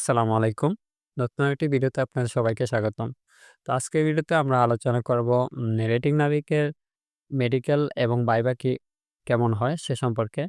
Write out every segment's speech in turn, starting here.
আসসালামু আলাইকুম। নতুন একটি ভিডিওতে আপনাদের সবাইকে স্বাগতম। তো আজকের ভিডিওতে আমরা আলোচনা করব রেটিং নাবিকের মেডিকেল এবং বাইবাকি কি কেমন হয় সে সম্পর্কে।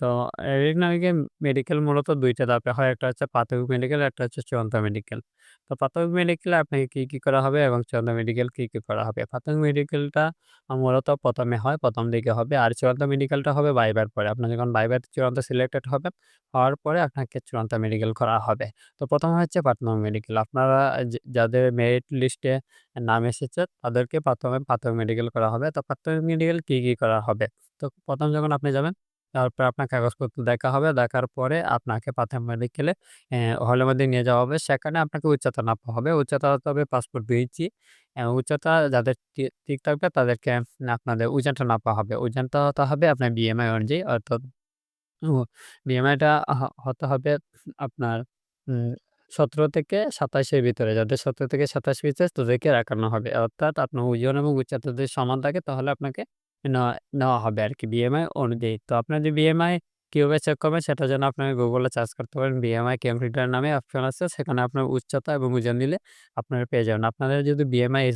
তো রেটিং নাবিকের মেডিকেল মূলত ২ টা ধাপে হয়। একটা হচ্ছে প্রাথমিক মেডিকেল, একটা হচ্ছে চূড়ান্ত মেডিকেল। তো প্রাথমিক মেডিকেলে আপনাকে কি, কি করা হবে এবং চূড়ান্ত মেডিকেল কি, কি করা হবে? প্রাথমিক মেডিকেলটা মূলত প্রথমে হয়, প্রথম দিকে হবে। আর চূড়ান্ত মেডিকেলটা হবে বাইবার পরে। আপনার যখন বাইবার চূড়ান্ত সিলেক্টেড হবে হওয়ার পরে আপনাকে চূড়ান্ত মেডিকেল করা হবে। তো ১ম এ হচ্ছে প্রাথমিক মেডিকেল। আপনারা যাদের মেরিট লিস্টে নাম এসেছে তাদেরকে ১ম এ প্রাথমিক মেডিকেল করা হবে। তো প্রাথমিক মেডিকেল কি, কি করা হবে? তো প্রথম যখন আপনি যাবেন, তারপরে আপনার কাগজপত্র দেখা হবে। দেখার পরে আপনাকে প্রাথমিক মেডিকেলে হলের মধ্যে নিয়ে যাওয়া হবে। সেখানে আপনাকে উচ্চতা নাপা হবে। উচ্চতা হতে হবে পাসপোর্ট ২ ইঞ্চি। উচ্চতা যাদের ঠিক থাকবে তাদেরকে আপনাদের ওজনটা নাপা হবে। ওজনটা হতে হবে আপনার বিএমআই অনুযায়ী অর্থাৎ বিএমআইটা হতে হবে আপনার সতেরো থেকে সাতাশের ভিতরে। যাদের ১৭ থেকে ২৭ ভিতরে তাদেরকে রাখানো হবে। অর্থাৎ আপনার ওজন এবং উচ্চতা যদি সমান থাকে তাহলে আপনাকে নেওয়া নেওয়া হবে আরকি বিএমআই অনুযায়ী। তো আপনার যে বিএমআই কীভাবে চেক করবেন সেটার জন্য আপনাকে গুগলে সার্চ করতে পারেন। বিএমআই কম্পিউটার নামে অপশন আছে। সেখানে আপনার উচ্চতা এবং ওজন দিলে আপনারা পেয়ে যাবেন। আপনাদের যদি বিএমআই এ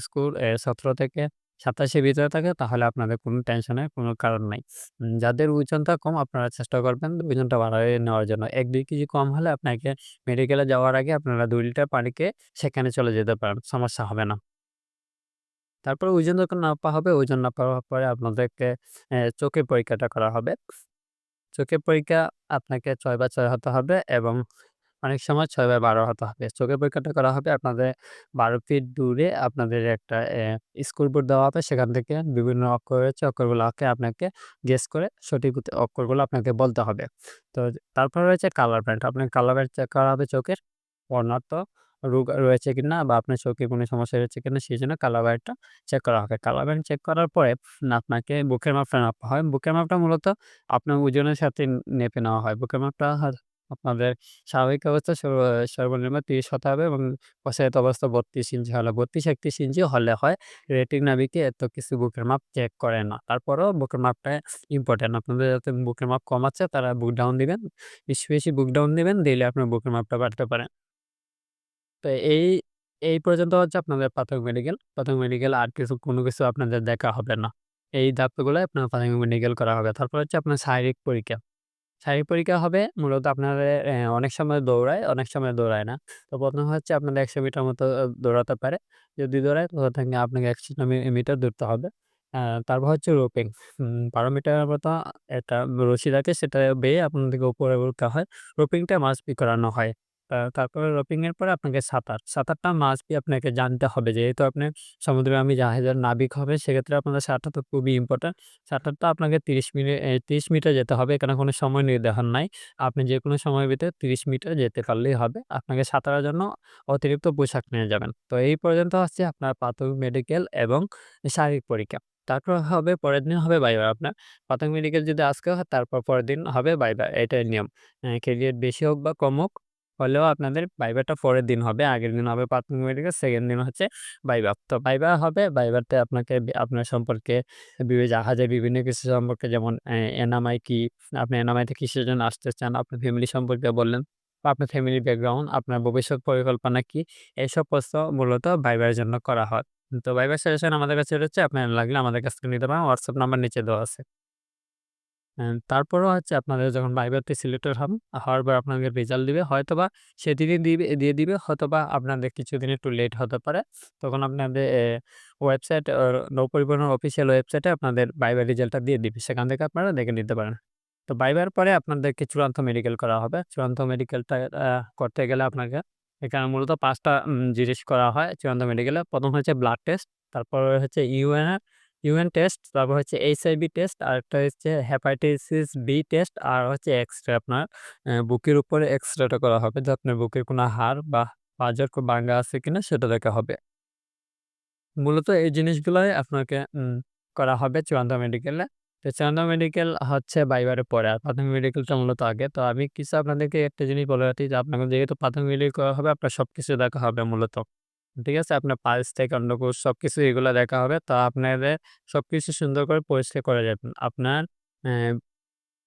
১৭ থেকে ২৭ এর ভিতরে থাকে, তাহলে আপনাদের কোনো টেনশনের কোনো কারণ নাই। যাদের ওজনটা কম, আপনারা চেষ্টা করবেন ওজনটা বাড়ায় নেওয়ার জন্য। ১-২ কেজি কম হলে আপনাকে মেডিকেলে যাওয়ার আগে আপনারা ২ লিটার পানিকে সেখানে চলে যেতে পারেন। সমস্যা হবে না। তারপরে ওজন যখন নাপা হবে, ওজন নাপার পরে আপনাদেরকে চোখের পরীক্ষাটা করা হবে। চোখের পরীক্ষা আপনাকে ৬/৬ হতে হবে এবং অনেক সময় ৬/১২ হতে হবে। চোখের পরীক্ষাটা করা হবে আপনাদের ১২ ফিট দূরে আপনাদের একটা স্কুল বোর্ড দেওয়া হবে। সেখান থেকে বিভিন্ন অক্ষর রয়েছে, অক্ষরগুলাকে আপনাকে গেস করে সঠিক অক্ষরগুলো আপনাকে বলতে হবে। তো তারপরে রয়েছে কালার ব্যান্ড। আপনার কালার ব্যান্ড চেক করা হবে চোখের। অন্যত্র রোগ রয়েছে কিনা বা আপনার চোখে কোনো সমস্যা হয়েছে কিনা সেজন্য কালার ব্যান্ডটা চেক করা হবে। কালার ব্যান্ড চেক করার পরে আপনাকে বুকের মাপটা মাপা হয়। বুকের মাপটা মূলত আপনার ওজনের সাথে নেপে নেওয়া হয়। বুকের মাপটা আপনাদের স্বাভাবিক অবস্থা সর্ব সর্বনিম্ন ৩০ হতে হবে এবং প্রসারিত অবস্থা ৩২ ইঞ্চি হলে ৩২-৩১ ইঞ্চি হলে হয়। রেটিং নাবিকে এত কিছু বুকের মাপ চেক করে না। তারপরেও বুকের মাপটা ইম্পোর্টেন্ট। আপনাদের যাদের বুকের মাপ কম আছে তারা বুক ডাউন দিবেন। বেশি, বেশি বুক ডাউন দিবেন দিলে আপনার বুকের মাপটা বাড়তে পারে। তো এই, এই পর্যন্ত হচ্ছে আপনাদের প্রাথমিক মেডিকেল। প্রাথমিক মেডিকেল আর কিছু কোনো কিছু আপনাদের দেখা হবে না। এই ধাপগুলোই আপনার প্রাথমিক মেডিকেল করা হবে। তারপর হচ্ছে আপনার শারীরিক পরীক্ষা। শারীরিক পরীক্ষা হবে মূলত আপনাদের অ্যা অনেক সময় দৌড়ায়, অনেক সময় দৌড়ায় না। তো ১ম হচ্ছে আপনাদের ১০০ মিটার মতো দৌড়াতে পারে। যদি দৌড়ায় তো থেকে আপনাকে একশো মিটার দৌড়তে হবে। তারপর হচ্ছে রোপিং। বারো মিটারের মতো একটা রশি থাকে সেটা বেয়ে আপনাদেরকে উপরে উঠতে হয়। রোপিংটা মাস্ট বি করানো হয়। তারপরে রোপিং এর পরে আপনাকে সাঁতার। সাঁতারটা মাস্ট বি আপনাকে জানতে হবে। যেহেতু আপনি সমুদ্রগামী জাহাজের নাবিক হবে, সেক্ষেত্রে আপনাদের সাঁতার তো খুবই ইম্পোর্টেন্ট। সাঁতারটা আপনাকে ৩০ মিনি এ ৩০ মিটার যেতে হবে। এখানে কোনো সময় নির্ধারণ নাই। আপনি যেকোনো সময়ের ভিতরে ৩০ মিটার যেতে পারলেই হবে। আপনাকে সাঁতারের জন্য অতিরিক্ত পোশাক নিয়ে যাবেন। তো এই পর্যন্ত হচ্ছে আপনার প্রাথমিক মেডিকেল এবং শারীরিক পরীক্ষা। তারপর হবে, পরের দিন হবে ভাইভা আপনার। প্রাথমিক মেডিকেল যদি আজকে হয়, তারপর পরের দিন হবে ভাইভা। এটাই নিয়ম। ক্যারিয়ার বেশি হোক বা কম হোক হলেও আপনাদের ভাইভাটা পরের দিন হবে। আগের দিন হবে প্রাথমিক মেডিকেল, সেকেন্ড দিন হচ্ছে ভাইভা। তো ভাইভা হবে, ভাইভাতে আপনাকে আপনার সম্পর্কে জাহাজের বিভিন্ন কিছু সম্পর্কে যেমন এনামাই কি, আপনি এনামাইতে কিসের জন্য আসতে চান, আপনার ফ্যামিলি সম্পর্কে বললেন বা আপনার ফ্যামিলি ব্যাকগ্রাউন্ড, আপনার ভবিষ্যৎ পরিকল্পনা কি? এইসব প্রশ্ন মূলত ভাইবার জন্য করা হয়। তো ভাইবার সাজেশন আমাদের কাছে রয়েছে। আপনার লাগলে আমাদের কাছ থেকে নিতে পারেন। হোয়াটসঅ্যাপ নাম্বার নিচে দেওয়া আছে। তারপরেও হচ্ছে আপনাদের যখন ভাইভাতে সিলেক্টেড হন, হওয়ার পর আপনাকে রেজাল্ট দিবে। হয়তোবা সেদিনই দিবে দিয়ে দিবে, হয়তোবা আপনাদের কিছুদিন একটু লেট হতে পারে। তখন আপনাদের ওয়েবসাইট অ নৌপরিবহনের অফিসিয়াল ওয়েবসাইটে আপনাদের ভাইবার রেজাল্টটা দিয়ে দিবে। সেখান থেকে আপনারা দেখে নিতে পারেন। তো ভাইবার পরে আপনাদেরকে চূড়ান্ত মেডিকেল করা হবে। চূড়ান্ত মেডিকেলটা করতে গেলে আপনাকে এখানে মূলত পাঁচটা জিনিস করা হয় চূড়ান্ত মেডিকেলে। প্রথম হচ্ছে ব্লাড টেস্ট, তারপরে হচ্ছে ইউএনএ ইউরিন টেস্ট, তারপর হচ্ছে এইচআইভি টেস্ট, আরেকটা হচ্ছে হেপাটাইটিস বি টেস্ট আর হচ্ছে এক্স-রে আপনার বুকের উপরে এক্স-রেটা করা হবে যে আপনার বুকের কোনো হাড় বা পাঁজর কো ভাঙ্গা আছে কিনা সেটা দেখা হবে। মূলত এই জিনিসগুলোই আপনাকে করা হবে চূড়ান্ত মেডিকেলে। তো চূড়ান্ত মেডিকেল হচ্ছে বাইবারে পরে। আর প্রাথমিক মেডিকেলটা মূলত আগে। তো আমি কিছু আপনাদেরকে একটা জিনিস বলে রাখি যে আপনাকে যেহেতু প্রাথমিক মেডিকেল করা হবে আপনার সবকিছু দেখা হবে মূলত। ঠিক আছে? আপনার পালস থেকে অন্ডকোষ সবকিছু এগুলা দেখা হবে। তো আপনাদের সবকিছু সুন্দর করে পরিষ্কার করে যাবেন। আপনার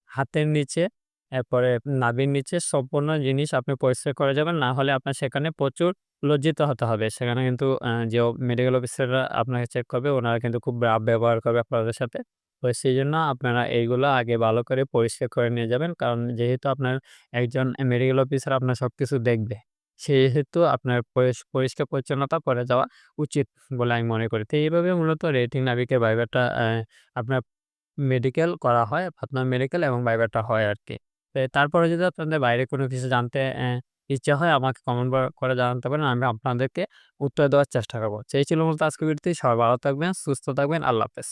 হাতের নিচে, এরপরে নাভির নিচে সম্পূর্ণ জিনিস আপনি পরিষ্কার করে যাবেন। না হলে আপনার সেখানে প্রচুর লজ্জিত হতে হবে। সেখানে কিন্তু যে মেডিকেল অফিসাররা আপনাকে চেক করবে, ওনারা কিন্তু খুব রাফ ব্যবহার করবে আপনাদের সাথে। তো সেইজন্য আপনারা এইগুলো আগে ভালো করে পরিষ্কার করে নিয়ে যাবেন। কারণ যেহেতু আপনার একজন মেডিকেল অফিসার আপনার সবকিছু দেখবে। সেহেতু আপনার পরিষ্কার পরিচ্ছন্নতা করে যাওয়া উচিত বলে আমি মনে করি। তো এইভাবে মূলত রেটিং নাবিকের অ্যা আপনার মেডিকেল করা হয়। আপনার মেডিকেল এবং ভাইবাটা হয় আরকি। তো তারপরে যদি আপনাদের বাইরে কোনো কিছু জানতে ইচ্ছা হয় আমাকে কমেন্ট করে জানাতে পারেন। আমি আপনাদেরকে উত্তর দেওয়ার চেষ্টা করব। এই ছিল মূলত আজকের ভিডিওটি। সবাই ভালো থাকবেন, সুস্থ থাকবেন। আল্লাহ হাফেজ।